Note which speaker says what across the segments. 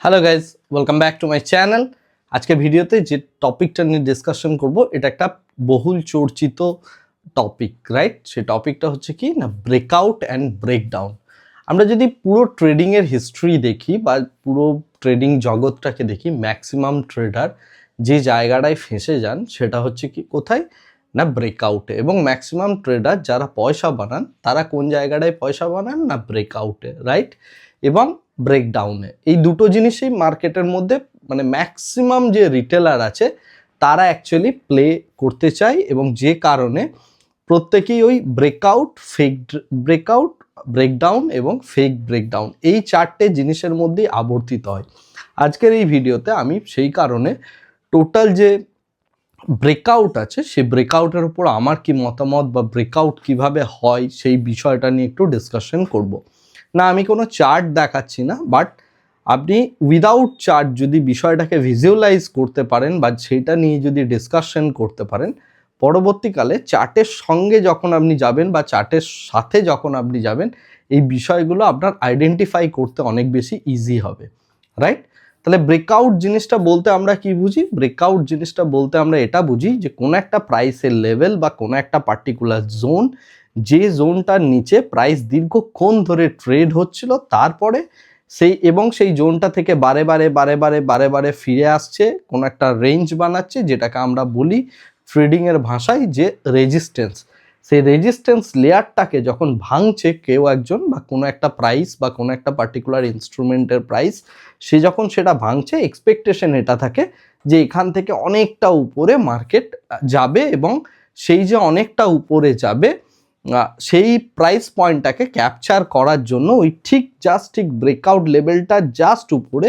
Speaker 1: Hello guys welcome back to my channel আজকে ভিডিওতে যে টপিকটা নিয়ে ডিসকাশন করব, এটা একটা বহুল চর্চিত টপিক রাইট সেই টপিকটা হচ্ছে কি না ব্রেকআউট অ্যান্ড ব্রেকডাউন আমরা যদি পুরো ট্রেডিংয়ের হিস্ট্রি দেখি বা পুরো ট্রেডিং জগৎটাকে দেখি ম্যাক্সিমাম ট্রেডার যে জায়গাটায় ফেঁসে যান, সেটা হচ্ছে কি কোথায়? না ব্রেকআউটে এবং ম্যাক্সিমাম ট্রেডার যারা পয়সা বানান, তারা কোন জায়গাটায় পয়সা বানান? না ব্রেকআউটে রাইট এবং ব্রেকডাউনে এই দুটো জিনিসই মার্কেটের মধ্যে মানে ম্যাক্সিমাম যে রিটেলার আছে, তারা অ্যাকচুয়ালি প্লে করতে চায় এবং যে কারণে প্রত্যেকেই ওই ব্রেকআউট ফেক ব্রেকআউট ব্রেকডাউন এবং ফেক ব্রেকডাউন এই চারটে জিনিসের মধ্যেই আবর্তিত হয়। আজকের এই ভিডিওতে আমি সেই কারণে টোটাল যে ব্রেকআউট আছে, সেই ব্রেকআউটের উপর আমার কি মতামত বা ব্রেকআউট কীভাবে হয়, সেই বিষয়টা নিয়ে একটু ডিসকাশন করব। না, আমি কোনো চার্ট দেখাচ্ছি না বাট আপনি উইদাউট চার্ট যদি বিষয়টাকে ভিজুয়ালাইজ করতে পারেন বা সেটা নিয়ে যদি ডিসকাশন করতে পারেন, পরবর্তীকালে চার্টের সঙ্গে যখন আপনি যাবেন বা চার্টের সাথে যখন আপনি যাবেন, এই বিষয়গুলো আপনার আইডেন্টিফাই করতে অনেক বেশি ইজি হবে রাইট তাহলে ব্রেকআউট জিনিসটা বলতে আমরা কি বুঝি? ব্রেকআউট জিনিসটা বলতে আমরা এটা বুঝি যে কোনো একটা প্রাইসের লেভেল বা কোনো একটা পার্টিকুলার জোন যে জোনটার নিচে প্রাইস দীর্ঘক্ষণ ধরে ট্রেড হচ্ছিল, তারপরে সেই এবং সেই জোনটা থেকে বারে বারে বারে বারে বারে বারে ফিরে আসছে, কোনো একটা রেঞ্জ বানাচ্ছে, যেটাকে আমরা বলি ট্রেডিংয়ের ভাষায় যে রেজিস্ট্যান্স সেই রেজিস্ট্যান্স লেয়ারটাকে যখন ভাঙছে কেউ একজন বা কোনো একটা প্রাইস বা কোনো একটা পার্টিকুলার ইনস্ট্রুমেন্টের প্রাইস সে যখন সেটা ভাঙছে এক্সপেকটেশন এটা থাকে যে এখান থেকে অনেকটা উপরে মার্কেট যাবে এবং সেই যে অনেকটা উপরে যাবে সেই প্রাইস পয়েন্টটাকে ক্যাপচার করার জন্য ওই ঠিক জাস্ট ঠিক ব্রেকআউট লেভেলটা জাস্ট উপরে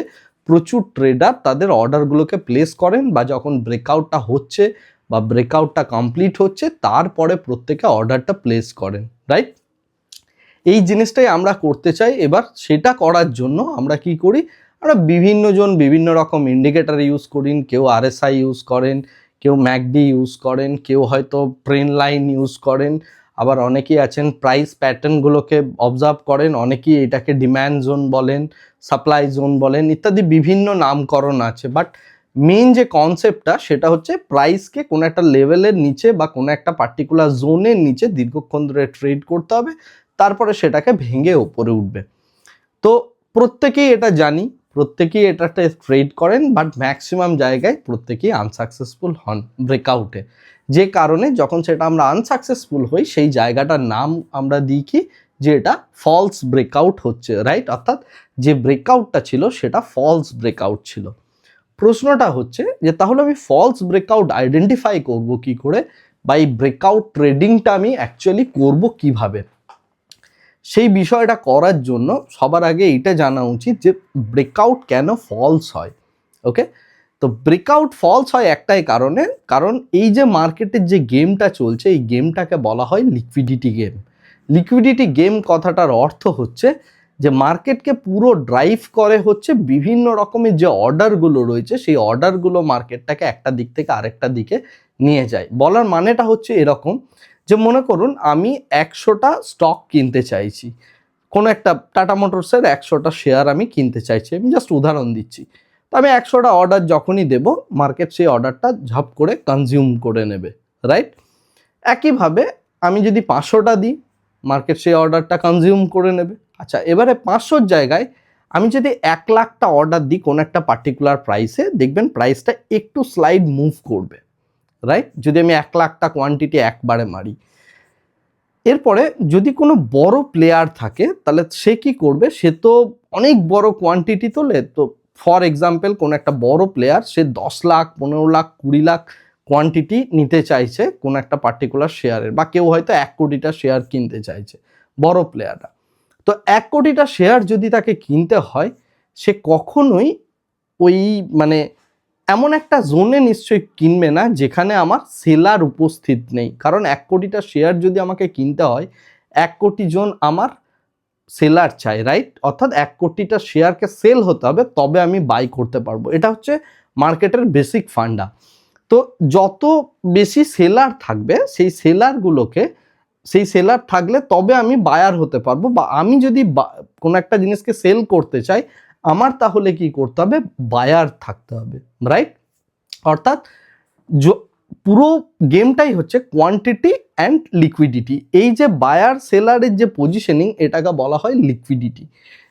Speaker 1: প্রচুর ট্রেডার তাদের অর্ডারগুলোকে প্লেস করেন বা যখন ব্রেকআউটটা হচ্ছে বা ব্রেকআউটটা কমপ্লিট হচ্ছে তারপরে প্রত্যেকে অর্ডারটা প্লেস করেন রাইট এই জিনিসটাই আমরা করতে চাই। এবার সেটা করার জন্য আমরা কি করি? আমরা বিভিন্ন জন বিভিন্ন রকম ইন্ডিকেটার ইউজ করেন কেউ আরএসআই ইউজ করেন, কেউ ম্যাকডি ইউজ করেন, কেউ হয়তো ট্রেন লাইন ইউজ করেন। আবার অনেকেই আছেন প্রাইস প্যাটার্নগুলোকে অবজার্ভ করেন, অনেকেই এটাকে ডিম্যান্ড জোন বলেন সাপ্লাই জোন বলেন, ইত্যাদি বিভিন্ন নামকরণ আছে। বাট মেন যে কনসেপ্টটা সেটা হচ্ছে প্রাইসকে কোনো একটা লেভেলের নিচে বা কোনো একটা পার্টিকুলার জোনের নিচে দীর্ঘক্ষণ ধরে ট্রেড করতে হবে, তারপরে সেটাকে ভেঙে ওপরে উঠবে। তো প্রত্যেকেই এটা জানি প্রত্যেকেই এটা একটা ট্রেড করেন বাট ম্যাক্সিমাম জায়গায় প্রত্যেকেই আনসাকসেসফুল হন ব্রেকআউটে যে কারণে যখন সেটা আমরা আনসাকসেসফুল হই, সেই জায়গাটার নাম আমরা দিই কি? যে এটা ফলস ব্রেকআউট হচ্ছে রাইট অর্থাৎ যে ব্রেকআউটটা ছিল, সেটা ফলস ব্রেকআউট ছিল। প্রশ্নটা হচ্ছে যে তাহলে আমি ফলস ব্রেকআউট আইডেন্টিফাই করব কি করে? বা এই ব্রেকআউট ট্রেডিংটা আমি অ্যাকচুয়ালি করব কীভাবে? সেই বিষয়টা করার জন্য সবার আগে এটা জানা উচিত যে ব্রেকআউট কেন ফলস হয় ওকে তো ব্রেকআউট ফলস হয় একটাই কারণে, কারণ এই যে মার্কেটের যে গেমটা চলছে, এই গেমটাকে বলা হয় লিকুইডিটি গেম লিকুইডিটি গেম কথাটার অর্থ হচ্ছে যে মার্কেটকে পুরো ড্রাইভ করে হচ্ছে বিভিন্ন রকমের যে অর্ডারগুলো রয়েছে, সেই অর্ডারগুলো মার্কেটটাকে একটা দিক থেকে আরেকটা দিকে নিয়ে যায়। বলার মানেটা হচ্ছে এরকম যে মনে করুন আমি একশোটা স্টক কিনতে চাইছি। কোনো একটা টাটা মোটরসের একশোটা শেয়ার আমি কিনতে চাইছি। আমি জাস্ট উদাহরণ দিচ্ছি। তো আমি একশোটা অর্ডার যখনই দেব মার্কেট সেই অর্ডারটা ঝপ করে কনজিউম করে নেবে রাইট একইভাবে আমি যদি পাঁচশোটা দিই মার্কেট সেই অর্ডারটা কনজিউম করে নেবে। আচ্ছা এবারে পাঁচশোর জায়গায় আমি যদি এক লাখটা অর্ডার দিই কোনো একটা পার্টিকুলার প্রাইসে দেখবেন প্রাইসটা একটু স্লাইড মুভ করবে। রাইট যদি আমি এক লাখটা কোয়ান্টিটি একবারে মারি। এরপরে যদি কোনো বড় প্লেয়ার থাকে, তাহলে সে কি করবে? সে তো অনেক বড় কোয়ান্টিটি তোলে। তো ফর এক্সাম্পল কোনো একটা বড় প্লেয়ার সে দশ লাখ, পনেরো লাখ, কুড়ি লাখ কোয়ান্টিটি নিতে চাইছে কোনো একটা পার্টিকুলার শেয়ারের বা কেউ হয়তো এক কোটিটা শেয়ার কিনতে চাইছে, বড় প্লেয়াররা তো এক কোটিটা শেয়ার যদি তাকে কিনতে হয়, সে কখনোই ওই মানে এমন একটা জোনে নিশ্চয়ই কিনবে না যেখানে আমার সেলার উপস্থিত নেই। কারণ এক কোটিটা শেয়ার যদি আমাকে কিনতে হয়, এক কোটি জন আমার সেলার চাই রাইট অর্থাৎ এক কোটিটা শেয়ারকে সেল হতে হবে, তবে আমি বাই করতে পারব। এটা হচ্ছে মার্কেটের বেসিক ফান্ডা। তো যত বেশি সেলার থাকবে, সেই সেলারগুলোকে, সেই সেলার থাকলে তবে আমি বায়ার হতে পারব বা আমি যদি কোনো একটা জিনিসকে সেল করতে চাই আমার তাহলে কি করতে হবে? বায়ার থাকতে হবে রাইট অর্থাৎ পুরো গেমটাই হচ্ছে কোয়ান্টিটি অ্যান্ড লিকুইডিটি এই যে বায়ার সেলারের যে পজিশনিং এটাকে বলা হয় লিকুইডিটি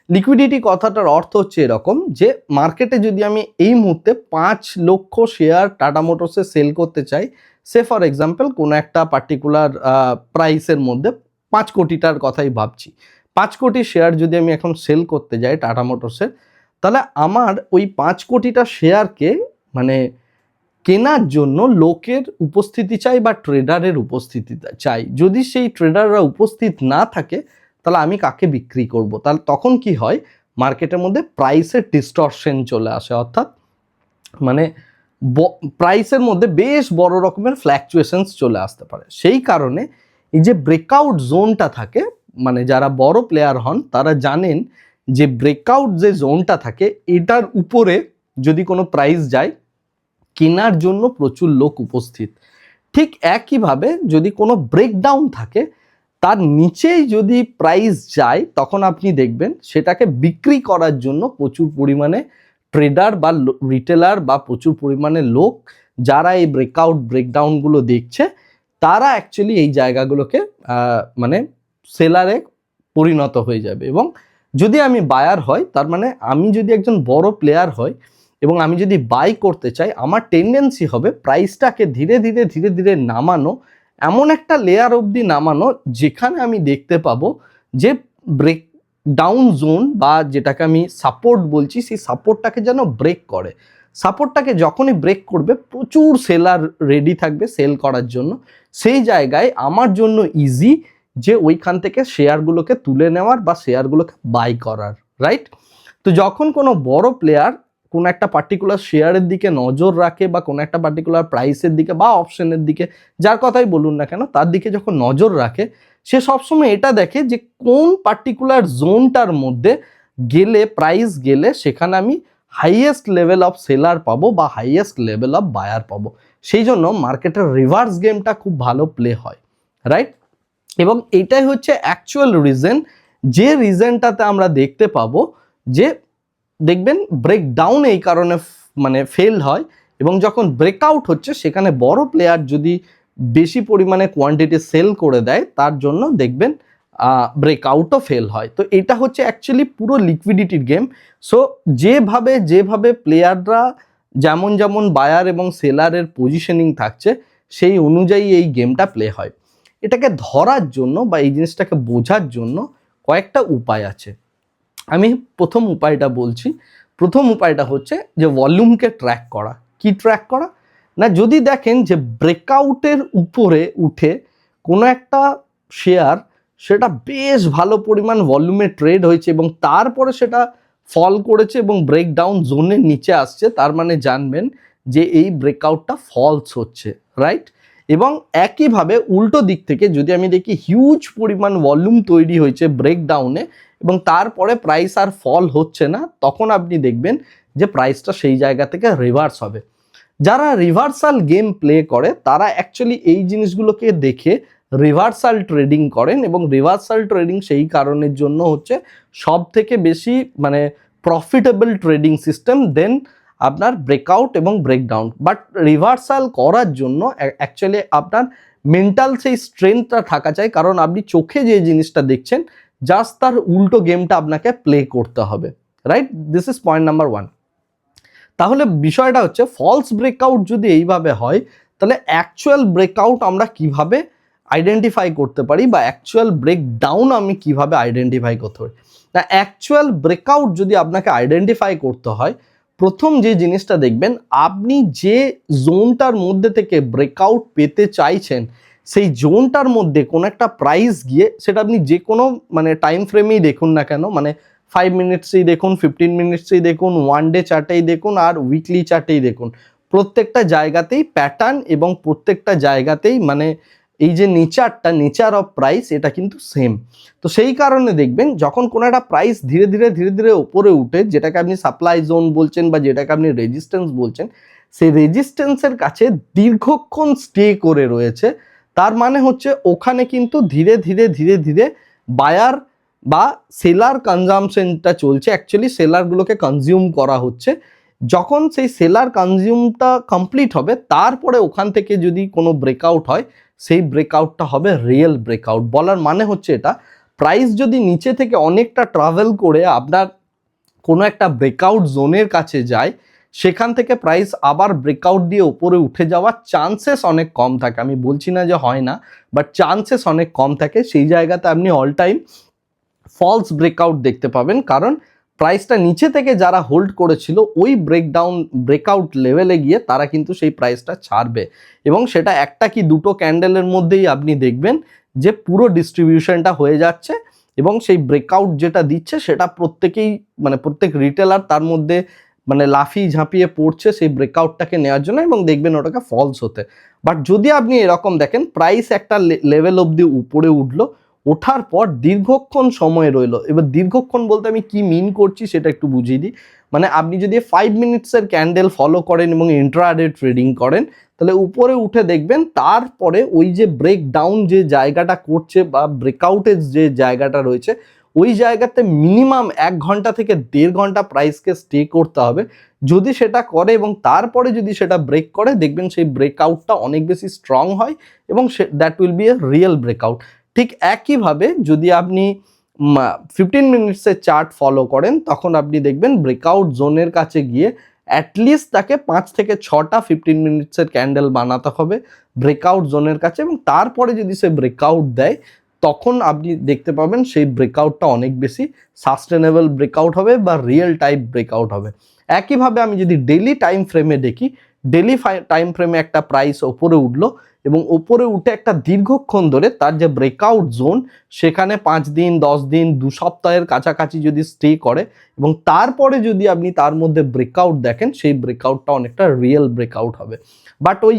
Speaker 1: লিকুইডিটি কথাটার অর্থ হচ্ছে এরকম যে মার্কেটে যদি আমি এই মুহূর্তে পাঁচ লক্ষ শেয়ার টাটা মোটরসে সেল করতে চাই, সে ফর এক্সাম্পল কোনো একটা পার্টিকুলার প্রাইসের মধ্যে পাঁচ কোটিটার কথাই ভাবছি। পাঁচ কোটি শেয়ার যদি আমি এখন সেল করতে যাই টাটা মোটরসের তাহলে আমার ওই পাঁচ কোটিটা শেয়ারকে মানে কেনার জন্য লোকের উপস্থিতি চাই বা ট্রেডারের উপস্থিতি চাই। যদি সেই ট্রেডাররা উপস্থিত না থাকে, তাহলে আমি কাকে বিক্রি করব? তাহলে তখন কি হয়? মার্কেটের মধ্যে প্রাইসের ডিস্টরশন চলে আসে, অর্থাৎ মানে প্রাইসের মধ্যে বেশ বড় রকমের ফ্ল্যাকচুয়েশনস চলে আসতে পারে। সেই কারণে এই যে ব্রেকআউট জোনটা থাকে মানে যারা বড় প্লেয়ার হন, তারা জানেন যে ব্রেকআউট যে জোনটা থাকে, এটার উপরে যদি কোনো প্রাইস যায়, কেনার জন্য প্রচুর লোক উপস্থিত। ঠিক একইভাবে যদি কোনো ব্রেকডাউন থাকে, তার নিচেই যদি প্রাইস যায়, তখন আপনি দেখবেন সেটাকে বিক্রি করার জন্য প্রচুর পরিমাণে ট্রেডার বা রিটেলার বা প্রচুর পরিমাণে লোক যারা এই ব্রেকআউট ব্রেকডাউনগুলো দেখছে, তারা অ্যাকচুয়ালি এই জায়গাগুলোকে মানে সেলারে পরিণত হয়ে যাবে এবং যদি আমি বায়ার হয় তার মানে আমি যদি একজন বড় প্লেয়ার হয় এবং আমি যদি বাই করতে চাই, আমার টেন্ডেন্সি হবে প্রাইসটাকে ধীরে ধীরে ধীরে ধীরে নামানো, এমন একটা লেয়ার অবধি নামানো যেখানে আমি দেখতে পাবো যে ব্রেক ডাউন জোন বা যেটাকে আমি সাপোর্ট বলছি, সেই সাপোর্টটাকে যেন ব্রেক করে। সাপোর্টটাকে যখনই ব্রেক করবে, প্রচুর সেলার রেডি থাকবে সেল করার জন্য। সেই জায়গায় আমার জন্য ইজি যে ওইখান থেকে শেয়ারগুলোকে তুলে নেওয়ার বা শেয়ারগুলোকে বাই করার রাইট তো যখন কোনো বড় প্লেয়ার কোনো একটা পার্টিকুলার শেয়ারের দিকে নজর রাখে বা কোনো একটা পার্টিকুলার প্রাইসের দিকে বা অপশনের দিকে, যার কথাই বলুন না কেন, তার দিকে যখন নজর রাখে, সে সবসময় এটা দেখে যে কোন পার্টিকুলার জোনটার মধ্যে গেলে প্রাইস গেলে সেখানে আমি হাইয়েস্ট লেভেল অফ সেলার পাবো বা হাইয়েস্ট লেভেল অফ বায়ার পাবো। সেই জন্য মার্কেটের রিভার্স গেমটা খুব ভালো প্লে হয় রাইট এবং এটাই হচ্ছে অ্যাকচুয়াল রিজন যে রিজনটাতে আমরা দেখতে পাবো যে দেখবেন ব্রেকডাউন এই কারণে মানে ফেল হয় এবং যখন ব্রেকআউট হচ্ছে সেখানে বড় প্লেয়ার যদি বেশি পরিমাণে কোয়ান্টিটি সেল করে দেয় তার জন্য দেখবেন ব্রেকআউটও ফেল হয়। তো এটা হচ্ছে অ্যাকচুয়ালি পুরো লিকুইডিটির গেম সো যেভাবে যেভাবে প্লেয়াররা যেমন যেমন বায়ার এবং সেলারের পজিশনিং থাকছে, সেই অনুযায়ী এই গেমটা প্লে হয়। এটাকে ধরার জন্য বা এই জিনিসটাকে বোঝার জন্য কয়েকটা উপায় আছে। আমি প্রথম উপায়টা বলছি। প্রথম উপায়টা হচ্ছে যে ভলিউমকে ট্র্যাক করা। কি ট্র্যাক করা? না, যদি দেখেন যে ব্রেকআউটের উপরে উঠে কোনো একটা শেয়ার সেটা বেশ ভালো পরিমাণ ভলিউমে ট্রেড হয়েছে এবং তারপরে সেটা ফল করেছে এবং ব্রেকডাউন জোনের নিচে আসছে, তার মানে জানবেন যে এই ব্রেকআউটটা ফলস হচ্ছে, রাইট? এবং একইভাবে উল্টো দিক থেকে যদি আমি দেখি হিউজ পরিমাণ ভলিউম তৈরি হয়েছে ব্রেকডাউনে এবং তারপরে প্রাইস আর ফল হচ্ছে না, তখন আপনি দেখবেন যে প্রাইসটা সেই জায়গা থেকে রিভার্স হবে। যারা রিভার্সাল গেম প্লে করে, তারা অ্যাকচুয়ালি এই জিনিসগুলোকে দেখে রিভার্সাল ট্রেডিং করেন এবং রিভার্সাল ট্রেডিং সেই কারণের জন্য হচ্ছে সব থেকে বেশি মানে প্রফিটেবল ট্রেডিং সিস্টেম দেন আপনার ব্রেকআউট এবং ব্রেকডাউন বাট রিভার্সাল করার জন্য অ্যাকচুয়ালি আপনার মেন্টাল সেই স্ট্রেংথটা থাকা চাই, কারণ আপনি চোখে যে জিনিসটা দেখছেন জাস্ট তার উল্টো গেমটা আপনাকে প্লে করতে হবে right this is point number one তাহলে বিষয়টা হচ্ছে ফলস ব্রেকআউট যদি এইভাবে হয়, তাহলে অ্যাকচুয়াল ব্রেকআউট আমরা কীভাবে আইডেন্টিফাই করতে পারি বা অ্যাকচুয়াল ব্রেকডাউন আমি কীভাবে আইডেন্টিফাই করতে পারি? না অ্যাকচুয়াল ব্রেকআউট যদি আপনাকে আইডেন্টিফাই করতে হয় প্রথম যে জিনিসটা দেখবেন, আপনি যে জোনটার মধ্যে থেকে ব্রেকআউট পেতে চাইছেন, সেই জোনটার মধ্যে কোনো একটা প্রাইস গিয়ে সেটা আপনি যে কোনো মানে টাইম ফ্রেমেই দেখুন না কেন মানে ফাইভ মিনিটসেই দেখুন ফিফটিন মিনিটসেই দেখুন ওয়ান ডে চার্টেই দেখুন আর উইকলি চার্টেই দেখুন। প্রত্যেকটা জায়গাতেই প্যাটার্ন এবং প্রত্যেকটা জায়গাতেই মানে এই যে নেচারটা, নেচার অফ প্রাইস, এটা কিন্তু সেম। তো সেই কারণে দেখবেন, যখন কোনো একটা প্রাইস ধীরে ধীরে ধীরে ধীরে ওপরে উঠে, যেটাকে আপনি সাপ্লাই জোন বলছেন বা যেটাকে আপনি রেজিস্ট্যান্স বলছেন, সেই রেজিস্ট্যান্সের কাছে দীর্ঘক্ষণ স্টে করে রয়েছে। তার মানে হচ্ছে, ওখানে কিন্তু ধীরে ধীরে ধীরে ধীরে বায়ার বা সেলার কনজামশনটা চলছে। অ্যাকচুয়ালি সেলারগুলোকে কনজিউম করা হচ্ছে। যখন সেই সেলার কনজিউমটা কমপ্লিট হবে, তারপরে ওখান থেকে যদি কোনো ব্রেকআউট হয়, সেই ব্রেকআউটটা হবে রিয়েল ব্রেকআউট বলার মানে হচ্ছে এটা প্রাইস যদি নিচে থেকে অনেকটা ট্রাভেল করে আপনার কোনো একটা ব্রেকআউট জোনের কাছে যায়, সেখান থেকে প্রাইস আবার ব্রেকআউট দিয়ে উপরে উঠে যাওয়ার চান্সেস অনেক কম থাকে। আমি বলছি না যে হয় না বাট চান্সেস অনেক কম থাকে। সেই জায়গাতে আপনি অল টাইম ফলস ব্রেকআউট দেখতে পাবেন। কারণ প্রাইসটা নিচে থেকে যারা হোল্ড করেছিল, ওই ব্রেকডাউন ব্রেকআউট লেভেলে গিয়ে তারা কিন্তু সেই প্রাইসটা ছাড়বে। এবং সেটা একটা কি দুটো ক্যান্ডেলের মধ্যেই আপনি দেখবেন যে পুরো ডিস্ট্রিবিউশনটা হয়ে যাচ্ছে এবং সেই ব্রেকআউট যেটা দিচ্ছে সেটা প্রত্যেকেই মানে প্রত্যেক রিটেলার তার মধ্যে মানে লাফিয়ে ঝাঁপিয়ে পড়ছে সেই ব্রেকআউটটাকে নেওয়ার জন্য এবং দেখবেন ওটাকে ফলস হতে। বাট যদি আপনি এরকম দেখেন প্রাইস একটা লেভেল অবধি উপরে উঠল ওঠার পর দীর্ঘক্ষণ সময় রইল। এবার দীর্ঘক্ষণ বলতে আমি কি মিন করছি সেটা একটু বুঝিয়ে দিই। মানে আপনি যদি ফাইভ মিনিটসের ক্যান্ডেল ফলো করেন এবং ইন্ট্রাডে ট্রেডিং করেন, তাহলে উপরে উঠে দেখবেন তারপরে ওই যে ব্রেক ডাউন যে জায়গাটা করছে বা ব্রেকআউটের যে জায়গাটা রয়েছে, ওই জায়গাতে মিনিমাম এক ঘণ্টা থেকে দেড় ঘণ্টা প্রাইসকে স্টে করতে হবে। যদি সেটা করে এবং তারপরে যদি সেটা ব্রেক করে, দেখবেন সেই ব্রেকআউটটা অনেক বেশি স্ট্রং হয় এবং সে that will be a real breakout ঠিক একইভাবে যদি আপনি ফিফটিন মিনিটসের চার্ট ফলো করেন, তখন আপনি দেখবেন ব্রেকআউট জোনের কাছে গিয়ে অ্যাটলিস্ট তাকে পাঁচ থেকে ছটা ফিফটিন মিনিটসের ক্যান্ডেল বানাতে হবে ব্রেকআউট জোনের কাছে এবং তারপরে যদি সে ব্রেকআউট দেয়, তখন আপনি দেখতে পাবেন সেই ব্রেকআউটটা অনেক বেশি সাস্টেনেবল ব্রেকআউট হবে বা রিয়েল টাইপ ব্রেকআউট হবে। একইভাবে আমি যদি ডেলি টাইম ফ্রেমে দেখি ডেলি টাইম ফ্রেমে একটা প্রাইস ওপরে উঠল এবং ওপরে উঠে একটা দীর্ঘক্ষণ ধরে তার যে ব্রেকআউট জোন সেখানে পাঁচ দিন, দশ দিন, দু সপ্তাহের কাছাকাছি যদি স্টে করে এবং তারপরে যদি আপনি তার মধ্যে ব্রেকআউট দেখেন, সেই ব্রেকআউটটা অনেকটা রিয়েল ব্রেকআউট হবে। বাট ওই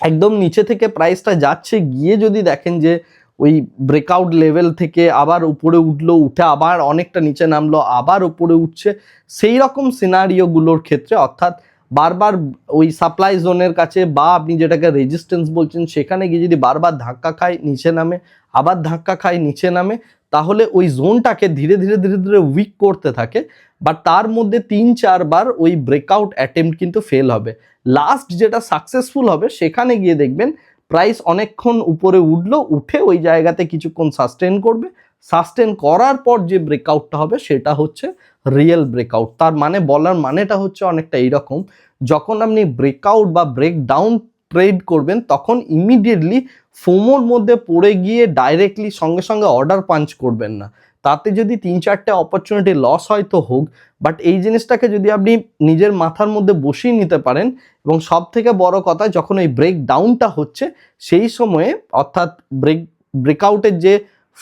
Speaker 1: একদম নিচে থেকে প্রাইসটা যাচ্ছে, গিয়ে যদি দেখেন যে ওই ব্রেকআউট লেভেল থেকে আবার উপরে উঠল, উঠে আবার অনেকটা নিচে নামলো, আবার উপরে উঠছে, সেই রকম সিনারিওগুলোর ক্ষেত্রে অর্থাৎ বারবার ওই সাপ্লাই জোনের কাছে বা আপনি যেটাকে রেজিস্ট্যান্স বলছেন, সেখানে গিয়ে যদি বারবার ধাক্কা খায়, নিচে নামে, আবার ধাক্কা খায়, নিচে নামে, তাহলে ওই জোনটাকে ধীরে ধীরে ধীরে ধীরে উইক করতে থাকে। বা তার মধ্যে তিন, চারবার ওই ব্রেকআউট অ্যাটেম্প কিন্তু ফেল হবে। লাস্ট যেটা সাকসেসফুল হবে, সেখানে গিয়ে দেখবেন প্রাইস অনেকক্ষণ উপরে উঠল, উঠে ওই জায়গাতে কিছুক্ষণ সাস্টেন করবে। সাস্টেন করার পর যে ব্রেকআউটটা হবে, সেটা হচ্ছে রিয়েল ব্রেকআউট তার মানে বলার মানেটা হচ্ছে অনেকটা এইরকম, যখন আপনি ব্রেকআউট বা ব্রেক ডাউন ট্রেড করবেন, তখন ইমিডিয়েটলি ফোমোর মধ্যে পড়ে গিয়ে ডাইরেক্টলি সঙ্গে সঙ্গে অর্ডার পাঞ্চ করবেন না। তাতে যদি তিন চারটে অপরচুনিটি লস হয় তো হোক বাট এই জিনিসটাকে যদি আপনি নিজের মাথার মধ্যে বসিয়ে নিতে পারেন, এবং সব থেকে বড় কথা, যখন ওই ব্রেক ডাউনটা হচ্ছে, সেই সময়ে অর্থাৎ ব্রেক ব্রেকআউটের যে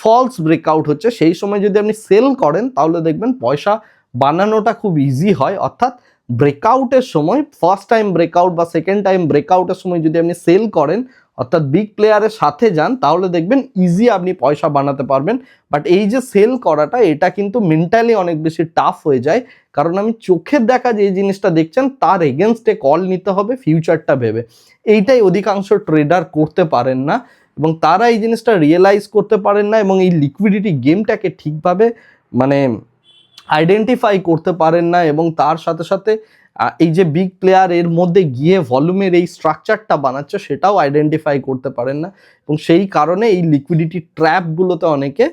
Speaker 1: ফলস ব্রেকআউট হচ্ছে, সেই সময় যদি আপনি সেল করেন, তাহলে দেখবেন পয়সা বানানোটা খুব ইজি হয়। অর্থাৎ ব্রেকআউটের সময় ফার্স্ট টাইম ব্রেকআউট বা সেকেন্ড টাইম ব্রেকআউটের সময় যদি আপনি সেল করেন, অর্থাৎ বিগ প্লেয়ারের সাথে যান, তাহলে দেখবেন ইজি আপনি পয়সা বানাতে পারবেন। বাট এই যে সেল করাটা, এটা কিন্তু মেন্টালি অনেক বেশি টাফ হয়ে যায়। কারণ আমি চোখের দেখা যে জিনিসটা দেখছেন, তার এগেনস্টে কল নিতে হবে ফিউচারটা ভেবে। এইটাই অধিকাংশ ট্রেডার করতে পারেন না। এবং তারা এই জিনিসটা রিয়েলাইজ করতে পারেন না এবং এই লিকুইডিটি গেমটাকে ঠিকভাবে মানে আইডেন্টিফাই করতে পারেন না এবং তার সাথে সাথে এই যে বিগ প্লেয়ার এর মধ্যে গিয়ে ভলিউমের এই স্ট্রাকচারটা বানাচ্ছে সেটাও আইডেন্টিফাই করতে পারেন না এবং সেই কারণে এই লিকুইডিটি ট্র্যাপগুলোতে অনেকে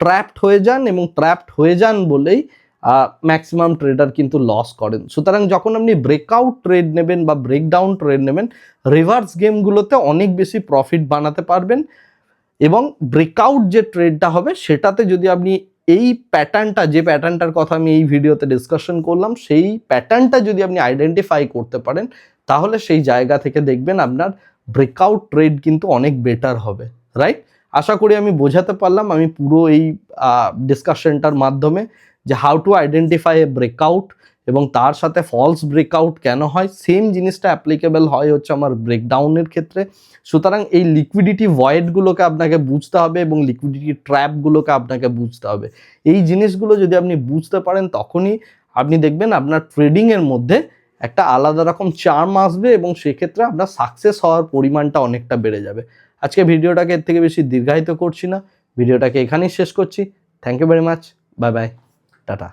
Speaker 1: ট্র্যাপড হয়ে যান এবং ট্র্যাপড হয়ে যান বলেই ম্যাক্সিমাম ট্রেডার কিন্তু লস করেন। সুতরাং যখন আপনি ব্রেকআউট ট্রেড নেবেন বা ব্রেকডাউন ট্রেড নেবেন রিভার্স গেমগুলোতে অনেক বেশি প্রফিট বানাতে পারবেন এবং ব্রেকআউট যে ট্রেডটা হবে, সেটাতে যদি আপনি এই প্যাটার্নটা যে প্যাটার্নটার কথা আমি এই ভিডিওতে ডিসকাশন করলাম, সেই প্যাটার্নটা যদি আপনি আইডেন্টিফাই করতে পারেন, তাহলে সেই জায়গা থেকে দেখবেন আপনার ব্রেকআউট ট্রেড কিন্তু অনেক বেটার হবে রাইট আশা করি আমি বোঝাতে পারলাম, আমি পুরো এই ডিসকাশনটার মাধ্যমে। যে how to identify a breakout এবং তার সাথে ফলস ব্রেকআউট কেন হয় সেম জিনিসটা অ্যাপ্লিকেবল হয় হচ্ছে আমার ব্রেকডাউনের ক্ষেত্রে। সুতরাং এই লিকুইডিটি ভয়েডগুলোকে আপনাকে বুঝতে হবে এবং লিকুইডিটি ট্র্যাপগুলোকে আপনাকে বুঝতে হবে। এই জিনিসগুলো যদি আপনি বুঝতে পারেন তখনই আপনি দেখবেন আপনার ট্রেডিংয়ের মধ্যে একটা আলাদা রকম চার্ম আসবে এবং সেক্ষেত্রে আপনার সাকসেস হওয়ার পরিমাণটা অনেকটা বেড়ে যাবে। আজকে ভিডিওটাকে এর থেকে বেশি দীর্ঘায়িত করছি না। ভিডিওটাকে এখানেই শেষ করছি। Thank you very much bye bye tata